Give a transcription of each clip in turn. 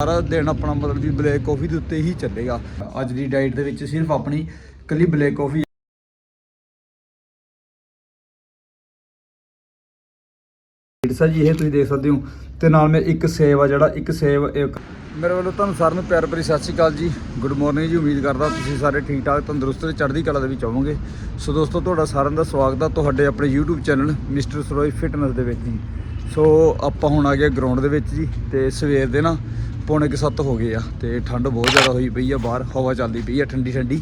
ਸਾਰਾ ਦਿਨ ਆਪਣਾ ਮਤਲਬ ਵੀ ਬਲੈਕ ਕਾਫੀ ਦੇ ਉੱਤੇ ਹੀ ਚੱਲੇਗਾ। ਅੱਜ ਦੀ ਡਾਈਟ ਦੇ ਵਿੱਚ ਸਿਰਫ ਆਪਣੀ ਕੱਲੀ ਬਲੈਕ ਕਾਫੀ ਸਾ ਜੀ, ਇਹ ਤੁਸੀਂ ਦੇਖ ਸਕਦੇ ਹੋ। ਤੇ ਨਾਲ ਮੈਂ ਇੱਕ ਸੇਵ ਆ ਜਿਹੜਾ, ਇੱਕ ਸੇਵ ਮੇਰੇ ਵੱਲੋਂ ਤੁਹਾਨੂੰ ਸਾਰਿਆਂ ਨੂੰ ਪਿਆਰ ਭਰੀ ਸਤਿ ਸ਼੍ਰੀ ਅਕਾਲ ਜੀ। ਗੁੱਡ ਮਾਰਨਿੰਗ ਜੀ, ਉਮੀਦ ਕਰਦਾ ਤੁਸੀਂ ਸਾਰੇ ਠੀਕ ਠਾਕ ਤੰਦਰੁਸਤ ਤੇ ਚੜ੍ਹਦੀ ਕਲਾ ਦੇ ਵਿੱਚ ਆਵੋਗੇ ਸੋ ਦੋਸਤੋ, ਤੁਹਾਡਾ ਸਾਰਿਆਂ ਦਾ ਸਵਾਗਤ ਆ ਤੁਹਾਡੇ ਆਪਣੇ YouTube channel mister Saroj fitness ਦੇ ਵਿੱਚ ਜੀ। ਸੋ ਆਪਾਂ ਹੁਣ ਆ ਗਏ ਗਰਾਊਂਡ ਦੇ ਵਿੱਚ ਜੀ, ਤੇ ਸਵੇਰ ਦੇ ਨਾ ਪੌਣੇ ਕੁ ਸੱਤ ਹੋ ਗਏ ਆ ਤੇ ਠੰਡ ਬਹੁਤ ਜ਼ਿਆਦਾ ਹੋਈ ਪਈ ਆ ਬਾਹਰ, ਹਵਾ ਚੱਲਦੀ ਪਈ ਆ ਠੰਡੀ ਠੰਡੀ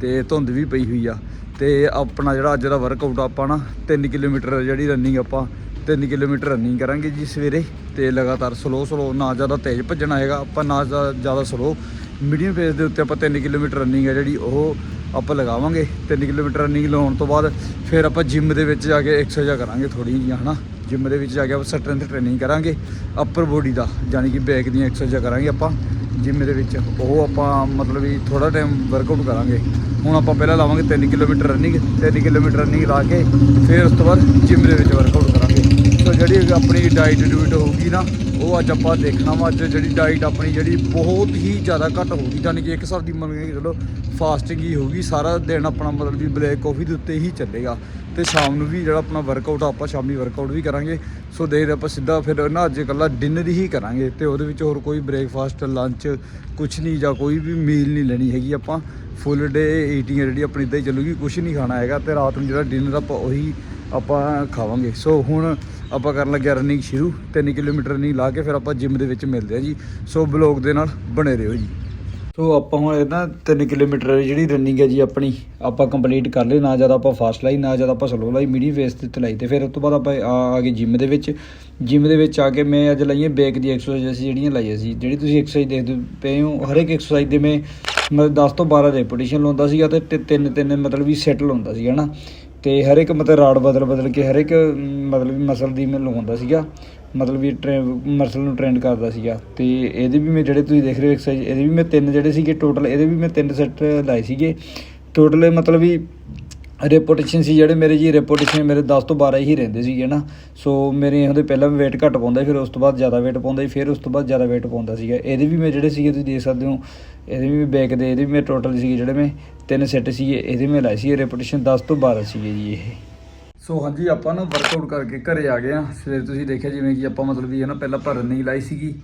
ਤੇ ਧੁੰਦ ਵੀ ਪਈ ਹੋਈ ਆ ਤੇ ਆਪਣਾ ਜਿਹੜਾ ਅੱਜ ਦਾ ਵਰਕਆਊਟ ਆਪਾਂ ਨਾ 3 ਕਿਲੋਮੀਟਰ ਜਿਹੜੀ ਰਨਿੰਗ ਆਪਾਂ 3 ਕਿਲੋਮੀਟਰ ਰਨਿੰਗ ਕਰਾਂਗੇ ਜੀ ਸਵੇਰੇ ਤੇ ਲਗਾਤਾਰ ਸਲੋ ਸਲੋ ਨਾ ਜ਼ਿਆਦਾ ਤੇਜ਼ ਭੱਜਣਾ ਹੈਗਾ, ਆਪਾਂ ਨਾ ਜ਼ਿਆ- ਜ਼ਿਆਦਾ ਸਲੋ ਮੀਡੀਅਮ ਪੇਸ ਦੇ ਉੱਤੇ ਆਪਾਂ 3 ਕਿਲੋਮੀਟਰ ਰਨਿੰਗ ਹੈ ਜਿਹੜੀ ਉਹ ਆਪਾਂ ਲਗਾਵਾਂਗੇ 3 ਕਿਲੋਮੀਟਰ ਰਨਿੰਗ ਲਾਉਣ ਤੋਂ ਬਾਅਦ ਫਿਰ ਆਪਾਂ ਜਿਮ ਦੇ ਵਿੱਚ ਜਾ ਕੇ ਐਕਸਰਸਾਈਜ਼ ਕਰਾਂਗੇ ਥੋੜੀ ਜਿਹੀਆਂ ਹਨਾ। ਜਿਮ ਦੇ ਵਿੱਚ ਜਾ ਕੇ ਆਪਾਂ ਸਟਰੈਂਥ ਟ੍ਰੇਨਿੰਗ ਕਰਾਂਗੇ ਅਪਰ ਬੋਡੀ ਦਾ ਯਾਨੀ ਕਿ ਬੈਕ ਦੀਆਂ ਐਕਸਰਸਾਈਜ਼ਾਂ ਕਰਾਂਗੇ ਆਪਾਂ, ਜਿਮ ਦੇ ਵਿੱਚ। ਉਹ ਆਪਾਂ ਮਤਲਬ ਵੀ ਥੋੜਾ ਟਾਈਮ ਵਰਕਆਊਟ ਕਰਾਂਗੇ। ਹੁਣ ਆਪਾਂ ਪਹਿਲਾਂ ਲਾਵਾਂਗੇ 3 ਕਿਲੋਮੀਟਰ ਰਨਿੰਗ 3 ਕਿਲੋਮੀਟਰ ਰਨਿੰਗ ਲਾ ਕੇ, ਫਿਰ ਉਸ ਤੋਂ ਬਾਅਦ ਜਿਮ ਦੇ ਵਿੱਚ ਵਰਕਆਊਟ ਕਰਾਂਗੇ। ਜਿਹੜੀ ਆਪਣੀ ਡਾਈਟ ਡੂਇਟ ਹੋਊਗੀ ਨਾ, ਉਹ ਅੱਜ ਆਪਾਂ ਦੇਖਣਾ ਵਾ, ਅੱਜ ਜਿਹੜੀ ਡਾਈਟ ਆਪਣੀ ਜਿਹੜੀ ਬਹੁਤ ਹੀ ਜ਼ਿਆਦਾ ਘੱਟ ਹੋਊਗੀ ਯਾਨੀ ਕਿ ਇੱਕ ਹਿਸਾਬ ਦੀ ਮੰਨ ਕੇ ਚਲੋ ਫਾਸਟਿੰਗ ਹੀ ਹੋਊਗੀ, ਸਾਰਾ ਦਿਨ ਆਪਣਾ ਮਤਲਬ ਵੀ ਬਲੈਕ ਕਾਫੀ ਦੇ ਉੱਤੇ ਹੀ ਚੱਲੇਗਾ। ਤੇ ਸ਼ਾਮ ਨੂੰ ਵੀ ਜਿਹੜਾ ਆਪਣਾ ਵਰਕਆਊਟ ਆਪਾਂ ਸ਼ਾਮੀ ਵਰਕਆਊਟ ਵੀ ਕਰਾਂਗੇ। ਸੋ ਦੇਖਦੇ ਆਪਾਂ ਸਿੱਧਾ ਫਿਰ ਨਾ ਅੱਜ ਇਕੱਲਾ ਡਿਨਰ ਹੀ ਕਰਾਂਗੇ, ਤੇ ਉਹਦੇ ਵਿੱਚ ਹੋਰ ਕੋਈ ਬ੍ਰੇਕਫਾਸਟ ਲੰਚ ਕੁਝ ਨਹੀਂ, ਜਾਂ ਕੋਈ ਵੀ ਮੀਲ ਨਹੀਂ ਲੈਣੀ ਹੈਗੀ ਆਪਾਂ। ਫੁੱਲ ਡੇ ਈਟਿੰਗ ਜਿਹੜੀ ਆਪਣੀ, ਇਦਾਂ ਹੀ ਚੱਲੂਗੀ ਕੁਝ ਨਹੀਂ ਖਾਣਾ ਹੈਗਾ, ਤੇ ਰਾਤ ਨੂੰ ਜਿਹੜਾ ਡਿਨਰ ਆਪਾਂ ਉਹੀ ਆਪਾਂ ਖਾਵਾਂਗੇ। ਸੋ ਹੁਣ ਆਪਾਂ ਕਰਨ ਲੱਗਿਆ ਰਨਿੰਗ ਸ਼ੁਰੂ। 3 ਕਿਲੋਮੀਟਰ ਰਨਿੰਗ ਲਾ ਕੇ ਫਿਰ ਆਪਾਂ ਜਿਮ ਦੇ ਵਿੱਚ ਮਿਲਦੇ ਆ ਜੀ। ਸੋ ਬਲੌਗ ਦੇ ਨਾਲ ਬਣੇ ਰਹੋ ਜੀ। ਸੋ ਆਪਾਂ ਹੁਣ ਇਹਦਾ 3 ਕਿਲੋਮੀਟਰ ਜਿਹੜੀ ਰਨਿੰਗ ਹੈ ਜੀ ਆਪਣੀ, ਆਪਾਂ ਕੰਪਲੀਟ ਕਰ ਲਈ। ਨਾ ਜ਼ਿਆਦਾ ਆਪਾਂ ਫਾਸਟ ਲਾਈ, ਨਾ ਜ਼ਿਆਦਾ ਆਪਾਂ ਸਲੋ ਲਾਈ। ਮੀਡੀਅਮ ਫੇਸ ਤੇ ਉੱਤੇ ਲਾਈ ਤੇ ਫਿਰ ਉਸ ਤੋਂ ਬਾਅਦ ਆਪਾਂ ਆ ਆ ਗਏ ਜਿਮ ਦੇ ਵਿੱਚ। ਜਿਮ ਦੇ ਵਿੱਚ ਆ ਕੇ ਮੈਂ ਅੱਜ ਲਾਈਆਂ ਬੈਕ ਦੀ ਐਕਸਰਸਾਈਜ਼ ਅਸੀਂ ਜਿਹੜੀਆਂ ਲਾਈਆਂ ਸੀ। ਜਿਹੜੀ ਤੁਸੀਂ ਐਕਸਰਸਾਈਜ਼ ਦੇਖਦੇ ਪਏ ਹੋ, ਹਰ ਇੱਕ ਐਕਸਰਸਾਈਜ਼ ਦੇ ਮੈਂ ਮਤਲਬ 10 ਤੋਂ 12 ਰੈਪੀਟੀਸ਼ਨ ਲਾਉਂਦਾ ਸੀਗਾ ਤੇ ਤੇ ਤਿੰਨ ਤਿੰਨ ਮਤਲਬ ਵੀ ਸੈੱਟ ਲਾਉਂਦਾ ਸੀਗਾ ਨਾ ਤੇ ਹਰ ਇੱਕ ਮਤਲਬ ਰਾਡ ਬਦਲ ਬਦਲ ਕੇ ਹਰ ਇੱਕ ਮਤਲਬ ਵੀ ਮਸਲ ਦੀ ਮੈਂ ਲਗਾਉਂਦਾ ਸੀਗਾ। ਮਤਲਬ ਵੀ ਮਸਲ ਨੂੰ ਟ੍ਰੇਨ ਕਰਦਾ ਸੀਗਾ। ਤੇ ਇਹਦੇ ਵੀ ਮੈਂ ਜਿਹੜੇ ਤੁਸੀਂ ਦੇਖ ਰਹੇ ਹੋ ਐਕਸਰਸਾਈਜ਼ ਇਹਦੇ ਵੀ ਮੈਂ ਤਿੰਨ ਜਿਹੜੇ ਸੀਗੇ ਟੋਟਲ ਇਹਦੇ ਵੀ ਮੈਂ ਤਿੰਨ ਸੈੱਟ ਲਾਏ ਸੀਗੇ। ਟੋਟਲ ਮਤਲਬ ਵੀ ਰੈਪੋਟੇਸ਼ਨ ਸੀ ਜਿਹੜੇ ਮੇਰੇ ਜੀ ਰੈਪੋਟੇਸ਼ਨ ਮੇਰੇ 10 ਤੋਂ 12 ਹੀ ਰਹਿੰਦੇ ਸੀਗੇ ਨਾ। ਸੋ ਮੇਰੇ ਉਹਦੇ ਪਹਿਲਾਂ ਮੈਂ weight ਘੱਟ ਪਾਉਂਦਾ ਫਿਰ ਉਸ ਤੋਂ ਬਾਅਦ ਜ਼ਿਆਦਾ weight ਪਾਉਂਦਾ ਸੀ, ਫਿਰ ਉਸ ਤੋਂ ਬਾਅਦ ਜ਼ਿਆਦਾ weight ਪਾਉਂਦਾ ਸੀਗਾ। ਇਹਦੇ ਵੀ ਮੈਂ ਜਿਹੜੇ ਸੀਗੇ, ਤੁਸੀਂ ਦੇਖ ਸਕਦੇ ਹੋ, ਇਹਦੇ ਵੀ ਬੈਕ ਦੇ, ਇਹਦੇ ਵੀ ਮੇਰੇ ਟੋਟਲ ਸੀਗੇ ਜਿਹੜੇ ਮੈਂ ਤਿੰਨ ਸੈੱਟ ਸੀਗੇ, ਇਹਦੇ ਮੈਂ ਲਾਏ ਸੀ ਰੈਪੋਟੇਸ਼ਨ 10 ਤੋਂ 12 ਸੀਗੇ ਜੀ ਇਹ। ਸੋ ਹਾਂਜੀ, ਆਪਾਂ ਨਾ ਵਰਕਆਊਟ ਕਰਕੇ ਘਰੇ ਆ ਗਏ ਆ ਸਵੇਰ ਤੁਸੀਂ ਦੇਖਿਆ ਜਿਵੇਂ ਕਿ ਆਪਾਂ ਮਤਲਬ ਵੀ ਹੈ ਨਾ, ਪਹਿਲਾਂ ਆਪਾਂ ਰਨਿੰਗ ਲਾਈ ਸੀਗੀ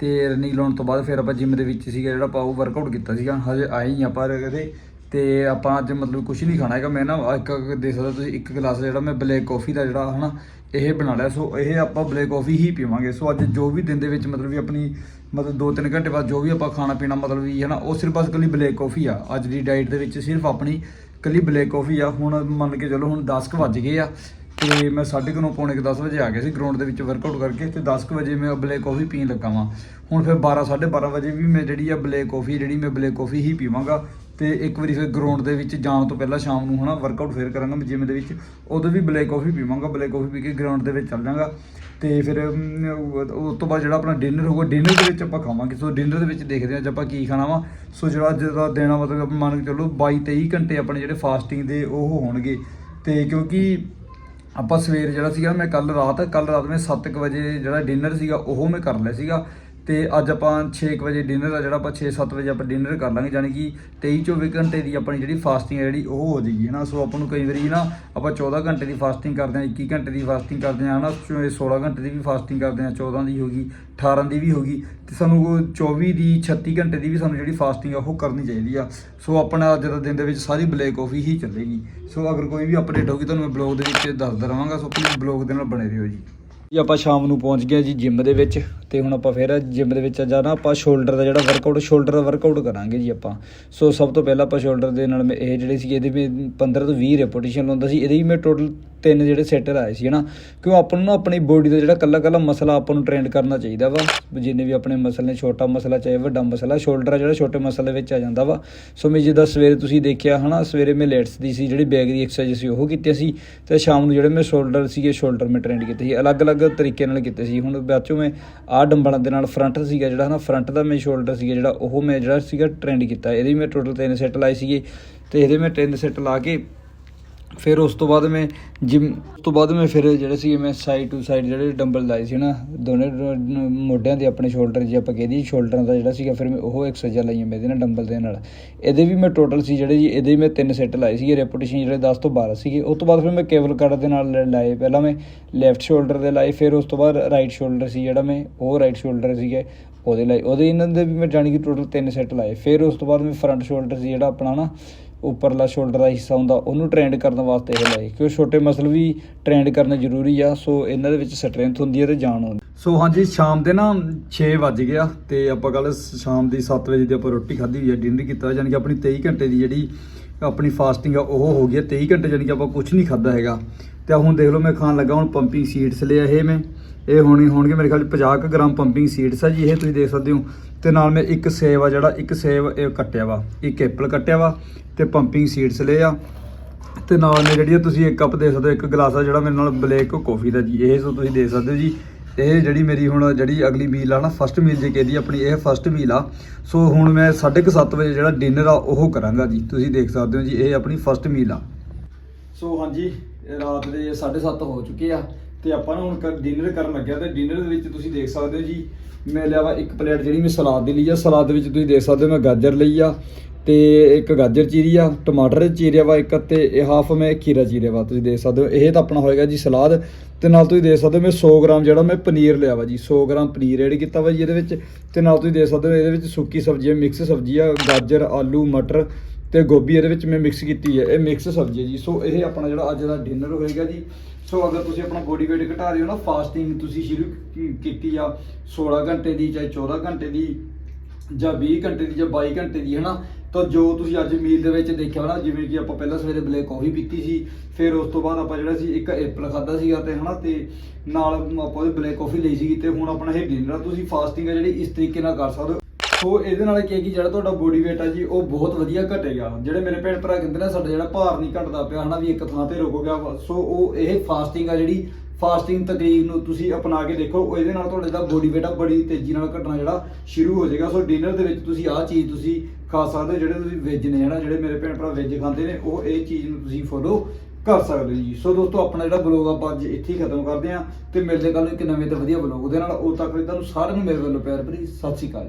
ਤੇ ਰਨਿੰਗ ਲਾਉਣ ਤੋਂ ਬਾਅਦ ਫਿਰ ਆਪਾਂ ਜਿਮ ਦੇ ਵਿੱਚ ਸੀਗਾ ਜਿਹੜਾ ਆਪਾਂ ਉਹ ਵਰਕਆਊਟ ਕੀਤਾ ਸੀਗਾ। ਹਜੇ ਆਏ ਹੀ ਆਪਾਂ ਕਦੇ ਤੇ ਆਪਾਂ ਅੱਜ ਮਤਲਬ ਕੁਝ ਨਹੀਂ ਖਾਣਾ ਹੈਗਾ। ਮੈਂ ਨਾ ਇੱਕ ਦੇਖ ਸਕਦੇ ਤੁਸੀਂ, ਇੱਕ ਗਲਾਸ ਜਿਹੜਾ ਮੈਂ ਬਲੈਕ ਕਾਫੀ ਦਾ ਜਿਹੜਾ ਹਨਾ, ਇਹ ਬਣਾ ਲਿਆ। ਸੋ ਇਹ ਆਪਾਂ ਬਲੈਕ ਕਾਫੀ ਹੀ ਪੀਵਾਂਗੇ। ਸੋ ਅੱਜ ਜੋ ਵੀ ਦਿਨ ਦੇ ਵਿੱਚ ਮਤਲਬ ਵੀ ਆਪਣੀ ਮਤਲਬ 2-3 ਘੰਟੇ ਬਾਅਦ ਜੋ ਵੀ ਆਪਾਂ ਖਾਣਾ ਪੀਣਾ ਮਤਲਬ ਵੀ ਹੈ ਨਾ ਉਹ ਸਿਰਫ ਬਸ ਇਕੱਲੀ ਬਲੈਕ ਕਾਫੀ ਆ। ਅੱਜ ਦੀ ਡਾਈਟ ਦੇ ਵਿੱਚ ਸਿਰਫ ਆਪਣੀ ਇਕੱਲੀ ਬਲੈਕ ਕਾਫੀ ਆ। ਹੁਣ ਮੰਨ ਕੇ ਚਲੋ ਹੁਣ 10 ਕੁ ਵੱਜ ਗਏ ਆ ਤੇ ਮੈਂ 9:30 ਪੌਣੇ ਕੁ 10 ਵਜੇ ਆ ਗਿਆ ਸੀ ਗਰਾਊਂਡ ਦੇ ਵਿੱਚ ਵਰਕਆਊਟ ਕਰਕੇ ਤੇ 10 ਕੁ ਵਜੇ ਮੈਂ ਬਲੈਕ ਕਾਫੀ ਪੀਣ ਲੱਗਾ ਵਾਂ। ਹੁਣ ਫਿਰ 12 12:30 ਵਜੇ ਵੀ ਮੈਂ ਜਿਹੜੀ ਆ ਬਲੈਕ ਕਾਫੀ ਜਿਹੜੀ ਮੈਂ ਬਲੈਕ ਕਾਫੀ ਹੀ ਪੀਵਾਂਗਾ। ਤੇ ਇੱਕ ਵਾਰੀ ਫਿਰ ਗਰਾਊਂਡ ਦੇ ਵਿੱਚ ਜਾਣ ਤੋਂ ਪਹਿਲਾਂ ਸ਼ਾਮ ਨੂੰ ਹਨਾ ਵਰਕਆਊਟ ਫਿਰ ਕਰਾਂਗਾ ਮੈਂ ਜਿਮ ਦੇ ਵਿੱਚ। ਉਦੋਂ ਵੀ ਬਲੈਕ ਕਾਫੀ ਪੀਵਾਂਗਾ ਬਲੈਕ ਕਾਫੀ ਪੀ ਕੇ ਗਰਾਊਂਡ ਦੇ ਵਿੱਚ ਚੱਲ ਜਾਵਾਂਗਾ ਤੇ ਫਿਰ ਉਸ ਤੋਂ ਬਾਅਦ ਜਿਹੜਾ ਆਪਣਾ ਡਿਨਰ ਹੋਊਗਾ ਡਿਨਰ ਦੇ ਵਿੱਚ ਆਪਾਂ ਖਾਵਾਂਗੇ। ਸੋ ਡਿਨਰ ਦੇ ਵਿੱਚ ਦੇਖਦੇ ਹਾਂ ਅੱਜ ਆਪਾਂ ਕੀ ਖਾਣਾ ਵਾ। ਸੋ ਜਿਹੜਾ ਅੱਜ ਦਾ ਦਿਨ ਮਤਲਬ ਮੰਨ ਕੇ ਚੱਲੋ 22 23 ਘੰਟੇ ਆਪਣੇ ਜਿਹੜੇ ਫਾਸਟਿੰਗ ਦੇ ਉਹ ਹੋਣਗੇ। ਤੇ ਕਿਉਂਕਿ ਆਪਾਂ ਸਵੇਰ ਜਿਹੜਾ ਸੀਗਾ, ਮੈਂ ਕੱਲ ਰਾਤ ਕੱਲ ਰਾਤ ਮੈਂ 7:00 ਵਜੇ ਜਿਹੜਾ ਡਿਨਰ ਸੀਗਾ, ਉਹ ਮੈਂ ਕਰ ਲਿਆ ਸੀਗਾ। ਤੇ ਅੱਜ ਆਪਾਂ 6 ਵਜੇ ਡਿਨਰ ਆ, ਜਿਹੜਾ ਆਪਾਂ 6-7 ਵਜੇ ਆਪਾਂ ਡਿਨਰ ਕਰ ਲਾਂਗੇ ਯਾਨੀ ਕਿ 23-24 ਘੰਟੇ ਦੀ ਆਪਣੀ ਜਿਹੜੀ ਫਾਸਟਿੰਗ ਹੈ ਜਿਹੜੀ ਉਹ ਹੋ ਜਾਏਗੀ ਹੈ ਨਾ ਸੋ ਆਪਾਂ ਨੂੰ ਕਈ ਵਾਰੀ ਨਾ ਆਪਾਂ 14 ਘੰਟੇ ਦੀ ਫਾਸਟਿੰਗ ਕਰਦੇ ਹਾਂ 21 ਘੰਟੇ ਦੀ ਫਾਸਟਿੰਗ ਕਰਦੇ ਹਾਂ, ਹਨਾ? 16 ਘੰਟੇ ਦੀ ਵੀ ਫਾਸਟਿੰਗ ਕਰਦੇ ਹਾਂ 14 ਦੀ ਹੋਗੀ 18 ਦੀ ਵੀ ਹੋਗੀ, ਤੇ ਸਾਨੂੰ ਉਹ 24 ਦੀ 36 ਘੰਟੇ ਦੀ ਵੀ ਸਾਨੂੰ ਜਿਹੜੀ ਫਾਸਟਿੰਗ ਆ ਉਹ ਕਰਨੀ ਚਾਹੀਦੀ ਆ। ਸੋ ਆਪਣਾ ਅੱਜ ਦਾ ਦਿਨ ਦੇ ਵਿੱਚ ਸਾਰੀ ਬਲੈਕ ਕਾਫੀ ਹੀ ਚੱਲੇਗੀ। ਸੋ ਅਗਰ ਕੋਈ ਵੀ ਅਪਡੇਟ ਹੋਗੀ ਤੁਹਾਨੂੰ ਮੈਂ ਬਲੌਗ ਦੇ ਵਿੱਚ ਦੱਸਦਾ ਰਵਾਂਗਾ, ਸੋ ਪਲੀਜ਼ ਬਲੌਗ ਦੇ ਨਾਲ ਬਣੇ ਰਹੋ ਜੀ। ਜੀ, ਆਪਾਂ ਸ਼ਾਮ ਨੂੰ ਪਹੁੰਚ ਗਏ ਜੀ ਜਿਮ ਦੇ ਵਿੱਚ ਤੇ ਹੁਣ ਆਪਾਂ ਫੇਰ ਜਿਮ ਦੇ ਵਿੱਚ ਜਾਣਾ, ਆਪਾਂ ਸ਼ੋਲਡਰ ਦਾ ਜਿਹੜਾ ਵਰਕਆਊਟ ਸ਼ੋਲਡਰ ਦਾ ਵਰਕਆਊਟ ਕਰਾਂਗੇ ਜੀ ਆਪਾਂ। ਸੋ ਸਭ ਤੋਂ ਪਹਿਲਾਂ ਆਪਾਂ ਸ਼ੋਲਡਰ ਦੇ ਨਾਲ ਮੈਂ ਇਹ ਜਿਹੜੇ ਸੀ ਇਹਦੇ ਵੀ 15 ਤੋਂ 20 ਰੈਪੋਟੇਸ਼ਨ ਲਾਉਂਦਾ ਸੀ, ਇਹਦੇ ਵੀ ਮੈਂ ਟੋਟਲ ਤਿੰਨ ਜਿਹੜੇ ਸੈੱਟ ਲਾਏ ਸੀ, ਹਨਾ? ਕਿਉਂ ਆਪਾਂ ਨੂੰ ਨਾ ਆਪਣੀ ਬੋਡੀ ਦਾ ਜਿਹੜਾ ਕੱਲਾ ਕੱਲਾ ਮਸਲਾ ਆਪਾਂ ਨੂੰ ਟ੍ਰੇਨ ਕਰਨਾ ਚਾਹੀਦਾ ਵਾ ਜਿੰਨੇ ਵੀ ਆਪਣੇ ਮਸਲ ਨੇ, ਛੋਟਾ ਮਸਲਾ ਚਾਹੇ ਵੱਡਾ ਮਸਲਾ ਸ਼ੋਲਡਰ ਆ ਜਿਹੜਾ ਛੋਟੇ ਮਸਲੇ ਦੇ ਵਿੱਚ ਆ ਜਾਂਦਾ ਵਾ। ਸੋ ਮੈਂ ਜਿੱਦਾਂ ਸਵੇਰੇ ਤੁਸੀਂ ਦੇਖਿਆ, ਹਨਾ, ਸਵੇਰੇ ਮੈਂ ਲੇਟਸ ਦੀ ਸੀ, ਜਿਹੜੀ ਬੈਗ ਦੀ ਐਕਸਰਸਾਈਜ਼ ਸੀ, ਉਹ ਕੀਤੀ ਸੀ, ਤੇ ਸ਼ਾਮ ਨੂੰ ਜਿਹੜੇ ਮੈਂ ਸ਼ੋਲਡਰ ਸੀਗੇ ਸ਼ੋਲਡਰ ਮੈਂ ਟ੍ਰੇਨ ਕੀਤੇ ਸੀ। ਅਲੱਗ-ਅਲੱਗ ਤਰੀਕੇ ਨਾਲ ਕੀਤੇ ਸੀ। ਹੁਣ ਬਾਅਦ ਚੋਂ ਮੈਂ ਆਹ ਡੰਬਲਾਂ ਦੇ ਨਾਲ ਫਰੰਟ ਸੀਗਾ ਜਿਹੜਾ, ਹਨਾ ਫਰੰਟ ਦਾ ਮੈਂ ਸ਼ੋਲਡਰ ਸੀਗਾ ਜਿਹੜਾ, ਉਹ ਮੈਂ ਜਿਹੜਾ ਸੀਗਾ ਟ੍ਰੇਨ ਕੀਤਾ। ਇਹਦੇ ਮੈਂ ਟੋਟਲ ਤਿੰਨ ਸੈੱਟ ਲਾਏ ਸੀਗੇ, ਤੇ ਇਹਦੇ ਮੈਂ ਤਿੰਨ ਸੈੱਟ ਲਾ ਕੇ ਫਿਰ ਉਸ ਤੋਂ ਬਾਅਦ ਮੈਂ ਜਿਮ ਤੋਂ ਬਾਅਦ ਮੈਂ ਫਿਰ ਜਿਹੜੇ ਸੀ ਮੈਂ ਸਾਈਡ ਟੂ ਸਾਈਡ ਜਿਹੜੇ ਡੰਬਲ ਲਾਏ ਸੀ ਨਾ, ਦੋਨੇ ਮੋਢਿਆਂ ਦੇ ਆਪਣੇ ਸ਼ੋਲਡਰ ਜੇ ਆਪਾਂ ਕਹਦੇ ਸ਼ੋਲਡਰਾਂ ਦਾ ਜਿਹੜਾ ਸੀਗਾ, ਫਿਰ ਮੈਂ ਉਹ ਐਕਸਰਸਾਈਜ਼ਾਂ ਲਾਈਆਂ ਮੈਂ ਇਹਦੇ ਨਾਲ ਡੰਬਲ ਦੇ ਨਾਲ। ਇਹਦੇ ਵੀ ਮੈਂ ਟੋਟਲ ਸੀ ਜਿਹੜੇ ਜੀ, ਇਹਦੇ ਵੀ ਮੈਂ ਤਿੰਨ ਸੈੱਟ ਲਾਏ ਸੀਗੇ ਰੈਪੂਟੇਸ਼ਨ ਜਿਹੜੇ 10 ਤੋਂ 12 ਸੀਗੇ। ਉਸ ਤੋਂ ਬਾਅਦ ਫਿਰ ਮੈਂ ਕੇਬਲ ਕੱਟ ਦੇ ਨਾਲ ਲਾਏ। ਪਹਿਲਾਂ ਮੈਂ ਲੈਫਟ ਸ਼ੋਲਡਰ ਦੇ ਲਾਏ, ਫਿਰ ਉਸ ਤੋਂ ਬਾਅਦ ਰਾਈਟ ਸ਼ੋਲਡਰ ਸੀ ਜਿਹੜਾ ਮੈਂ, ਉਹ ਰਾਈਟ ਸ਼ੋਲਡਰ ਸੀਗੇ, ਉਹਦੇ ਲਈ ਉਹਦੇ ਇਹਨਾਂ ਦੇ ਵੀ ਮੈਂ ਜਾਣੀ ਕਿ ਟੋਟਲ ਤਿੰਨ ਸੈੱਟ ਲਾਏ। ਫਿਰ ਉਸ ਤੋਂ ਬਾਅਦ ਮੈਂ ਫਰੰਟ ਸ਼ੋਲਡਰ ਸੀ ਜਿਹੜਾ ਆਪਣਾ ਨਾ ਉੱਪਰਲਾ ਸ਼ੋਲਡਰ ਦਾ ਹਿੱਸਾ ਹੁੰਦਾ, ਉਹਨੂੰ ਟ੍ਰੈਂਡ ਕਰਨ ਵਾਸਤੇ ਇਹ ਲਾਏ ਕਿਉਂਕਿ ਛੋਟੇ ਮਸਲ ਵੀ ਟ੍ਰੈਂਡ ਕਰਨਾ ਜ਼ਰੂਰੀ ਆ ਸੋ ਇਹਨਾਂ ਦੇ ਵਿੱਚ ਸਟਰੈਂਥ ਹੁੰਦੀ ਹੈ ਤੇ ਜਾਨ ਹੁੰਦੀ ਸੋ ਹਾਂਜੀ, ਸ਼ਾਮ ਦੇ ਨਾ 6 ਵੱਜ ਗਿਆ ਤੇ ਆਪਾਂ ਕੱਲ ਸ਼ਾਮ ਦੀ 7 ਵਜੇ ਦੀ ਆਪਾਂ ਰੋਟੀ ਖਾਧੀ ਹੋਈ ਹੈ ਡਿਨਰ ਕੀਤਾ ਯਾਨੀ ਕਿ ਆਪਣੀ 23 ਘੰਟੇ ਦੀ ਜਿਹੜੀ ਆਪਣੀ ਫਾਸਟਿੰਗ ਆ, ਉਹ ਹੋ ਗਈ ਹੈ 23 ਘੰਟੇ ਯਾਨੀ ਕਿ ਆਪਾਂ ਕੁਝ ਨਹੀਂ ਖਾਦਾ ਹੈਗਾ। ਤੇ ਹੁਣ ਦੇਖ ਲਓ, ਮੈਂ ਖਾਣ ਲੱਗਾ, ਹੁਣ ਪੰਪਿੰਗ ਸ਼ੀਟਸ ਲਿਆ ਇਹ ਮੈਂ। ਇਹ ਹੋਣੀ ਹੋਣਗੇ ਮੇਰੇ ਖਿਆਲ 'ਚ 50 ਕੁ ਗ੍ਰਾਮ ਪੰਪਿੰਗ ਸੀਡਸ ਆ ਜੀ, ਇਹ ਤੁਸੀਂ ਦੇਖ ਸਕਦੇ ਹੋ। ਤੇ ਨਾਲ ਮੈਂ ਇੱਕ ਸੇਬ ਆ ਜਿਹੜਾ, ਇੱਕ ਸੇਬ ਇਹ ਕੱਟਿਆ ਵਾ, ਇੱਕ ਐਪਲ ਕੱਟਿਆ ਵਾ ਤੇ ਪੰਪਿੰਗ ਸੀਡਸ ਲਏ ਆ। ਤੇ ਨਾਲ ਨੇ ਜਿਹੜੀ ਆ ਤੁਸੀਂ ਇੱਕ ਕੱਪ ਦੇ ਸਕਦੇ ਹੋ, ਇੱਕ ਗਲਾਸ ਆ ਜਿਹੜਾ ਮੇਰੇ ਨਾਲ ਬਲੈਕ ਕਾਫੀ ਦਾ ਜੀ। ਇਹ ਸੋ ਤੁਸੀਂ ਦੇ ਸਕਦੇ ਹੋ ਜੀ। ਇਹ ਜਿਹੜੀ ਮੇਰੀ ਹੁਣ ਜਿਹੜੀ ਅਗਲੀ ਮੀਲ ਆ ਨਾ ਫਸਟ ਮੀਲ ਜੇ ਕਹਿੰਦੀ ਆਪਣੀ, ਇਹ ਫਸਟ ਮੀਲ ਆ। ਸੋ ਹੁਣ ਮੈਂ 7:30 ਵਜੇ ਜਿਹੜਾ ਡਿਨਰ ਆ, ਉਹ ਕਰਾਂਗਾ ਜੀ। ਤੁਸੀਂ ਦੇਖ ਸਕਦੇ ਹੋ ਜੀ, ਇਹ ਆਪਣੀ ਫਸਟ ਮੀਲ ਆ। ਸੋ ਹਾਂਜੀ, ਇਹ ਰਾਤ ਦੇ 7:30 ਹੋ ਚੁੱਕੇ ਆ। ਤੇ ਆਪਾਂ ਨਾ ਹੁਣ ਡਿਨਰ ਕਰਨ ਲੱਗਿਆ ਤੇ ਡਿਨਰ ਦੇ ਵਿੱਚ ਤੁਸੀਂ ਦੇਖ ਸਕਦੇ ਹੋ ਜੀ, ਮੈਂ ਲਿਆ ਵਾ ਇੱਕ ਪਲੇਟ ਜਿਹੜੀ ਮੈਂ ਸਲਾਦ ਦੀ ਲਈ ਆ। ਸਲਾਦ ਦੇ ਵਿੱਚ ਤੁਸੀਂ ਦੇਖ ਸਕਦੇ ਹੋ ਮੈਂ ਗਾਜਰ ਲਈ ਆ ਤੇ ਇੱਕ ਗਾਜਰ ਚੀਰੀ ਆ, ਟਮਾਟਰ ਚੀਰਿਆ ਵਾ ਇੱਕ ਤੇ ਇਹ ਹਾਫ ਮੈਂ ਖੀਰਾ ਚੀਰਿਆ ਵਾ। ਤੁਸੀਂ ਦੇਖ ਸਕਦੇ ਹੋ, ਇਹ ਤਾਂ ਆਪਣਾ ਹੋਏਗਾ ਜੀ ਸਲਾਦ ਤੇ ਨਾਲ ਤੁਸੀਂ ਦੇਖ ਸਕਦੇ ਹੋ ਮੈਂ 100 ਗ੍ਰਾਮ ਜਿਹੜਾ ਮੈਂ ਪਨੀਰ ਲਿਆ ਵਾ ਜੀ। 100 ਗ੍ਰਾਮ ਪਨੀਰ ਐਡ ਕੀਤਾ ਵਾ ਜੀ ਇਹਦੇ ਵਿੱਚ ਤੇ ਨਾਲ ਤੁਸੀਂ ਦੇਖ ਸਕਦੇ ਹੋ ਇਹਦੇ ਵਿੱਚ ਸੁੱਕੀ ਸਬਜ਼ੀ ਹੈ ਮਿਕਸ ਸਬਜ਼ੀ ਆ, ਗਾਜਰ, ਆਲੂ, ਮਟਰ ਤੇ ਗੋਭੀ ਇਹਦੇ ਵਿੱਚ ਮੈਂ ਮਿਕਸ ਕੀਤੀ ਹੈ। ਇਹ ਮਿਕਸ ਸਬਜ਼ੀ ਹੈ ਜੀ। ਸੋ ਇਹ ਆਪਣਾ ਜਿਹੜਾ ਅੱਜ ਦਾ ਡਿਨਰ ਹੋਏਗਾ ਜੀ। ਸੋ ਅਗਰ ਤੁਸੀਂ ਆਪਣਾ ਬੋਡੀ weight ਘਟਾ ਰਹੇ ਹੋ ਨਾ ਫਾਸਟਿੰਗ ਤੁਸੀਂ ਸ਼ੁਰੂ ਕੀਤੀ ਆ 16 ਘੰਟੇ ਦੀ ਚਾਹੇ 14 ਘੰਟੇ ਦੀ ਜਾਂ 20 ਘੰਟੇ ਦੀ ਜਾਂ 22 ਘੰਟੇ ਦੀ, ਹਨਾ? ਤਾਂ ਜੋ ਤੁਸੀਂ ਅੱਜ ਮੀਲ ਦੇ ਵਿੱਚ ਦੇਖਿਆ ਹੋਣਾ, ਜਿਵੇਂ ਕਿ ਆਪਾਂ ਪਹਿਲਾਂ ਸਵੇਰੇ ਬਲੈਕ ਕਾਫੀ ਪੀਤੀ ਸੀ, ਫਿਰ ਉਸ ਤੋਂ ਬਾਅਦ ਆਪਾਂ ਜਿਹੜਾ ਸੀ, ਇੱਕ ਐਪਲ ਖਾਦਾ ਸੀਗਾ ਤੇ, ਹਨਾ? ਤੇ ਨਾਲ ਆਪਾਂ ਉਹ ਬਲੈਕ ਕਾਫੀ ਲਈ ਸੀਗੀ ਤੇ ਹੁਣ ਆਪਣਾ ਇਹ ਡਿਨਰ ਆ। ਤੁਸੀਂ ਫਾਸਟਿੰਗ ਆ ਜਿਹੜੀ ਇਸ ਤਰੀਕੇ ਨਾਲ ਕਰ ਸਕਦੇ ਹੋ। ਸੋ ਇਹਦੇ ਨਾਲ ਕੀ ਹੈ ਕਿ ਜਿਹੜਾ ਤੁਹਾਡਾ ਬੋਡੀ weight ਆ ਜੀ, ਉਹ ਬਹੁਤ ਵਧੀਆ ਘਟੇਗਾ। ਜਿਹੜੇ ਮੇਰੇ ਭੈਣ ਭਰਾ ਕਹਿੰਦੇ ਨੇ, ਸਾਡਾ ਜਿਹੜਾ ਭਾਰ ਨਹੀਂ ਘਟਦਾ ਪਿਆ, ਹਨਾ, ਵੀ ਇੱਕ ਥਾਂ ਤੇ ਰੁਕ ਗਿਆ ਵਾ। ਸੋ ਉਹ ਇਹ ਫਾਸਟਿੰਗ ਆ ਜਿਹੜੀ ਫਾਸਟਿੰਗ ਤਕਨੀਕ ਨੂੰ ਤੁਸੀਂ ਅਪਣਾ ਕੇ ਦੇਖੋ ਇਹਦੇ ਨਾਲ ਤੁਹਾਡੇ ਦਾ ਬੋਡੀ weight ਆ ਬੜੀ ਤੇਜ਼ੀ ਨਾਲ ਘਟਣਾ ਜਿਹੜਾ ਸ਼ੁਰੂ ਹੋ ਜਾਏਗਾ। ਸੋ ਡਿਨਰ ਦੇ ਵਿੱਚ ਤੁਸੀਂ ਆਹ ਚੀਜ਼ ਤੁਸੀਂ ਖਾ ਸਕਦੇ ਹੋ, ਜਿਹੜੇ ਤੁਸੀਂ ਵੈਜ ਨੇ, ਹਨਾ, ਜਿਹੜੇ ਮੇਰੇ ਭੈਣ ਭਰਾ ਵੈਜ ਖਾਂਦੇ ਨੇ, ਉਹ ਇਹ ਚੀਜ਼ ਨੂੰ ਤੁਸੀਂ ਫੋਲੋ ਕਰ ਸਕਦੇ ਹੋ ਜੀ। ਸੋ ਦੋਸਤੋ, ਆਪਣਾ ਜਿਹੜਾ ਬਲੌਗ ਆਪਾਂ ਅੱਜ ਇੱਥੇ ਹੀ ਖਤਮ ਕਰਦੇ ਹਾਂ ਤੇ ਮਿਲਦੇ ਕੱਲ ਨੂੰ ਇੱਕ ਨਵੇਂ ਤੇ ਵਧੀਆ ਬਲੌਗ ਦੇ ਨਾਲ। ਉਹ ਤੱਕ ਲਈ ਤੁਹਾਨੂੰ ਸਾਰਿਆਂ ਨੂੰ ਮੇਰੇ ਵੱਲੋਂ ਪਿਆਰ ਭਰੀ ਸਤਿ ਸ਼੍ਰੀ ਅਕਾਲ।